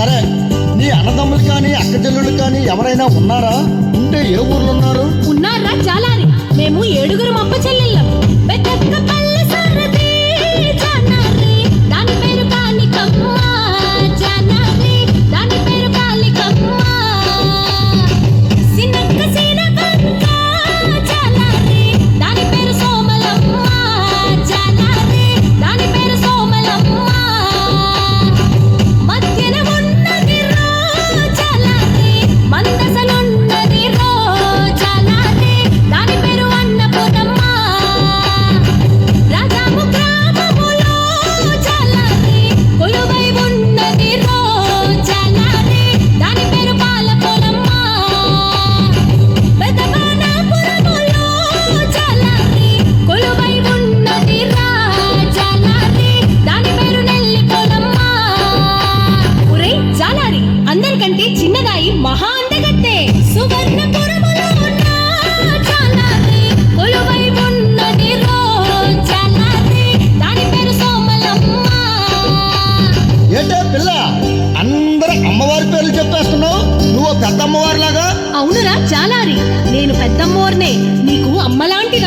సరే నీ అన్నదమ్ములు కానీ అక్క కానీ ఎవరైనా ఉన్నారా? ఉంటే ఏ ఊర్లో ఉన్నారు? ఉన్నారా చాలా మేము ఏడుగురు అప్ప చెల్లెళ్ళం చిన్నదాయి మహా అందగత్తే. సువర్ణపురములో ఉన్న జాలారి కొలువై ఉన్నది రోజాలారి దాని పేరు సోమలమ్మ. ఏంటే పిల్ల అందరు అమ్మవారి పేర్లు చెప్పేస్తున్నావు? నువ్వు పెద్ద అమ్మవారిలాగా అవునురా చాలారి. నేను పెద్దమ్మోర్నే నీకు అమ్మలాంటి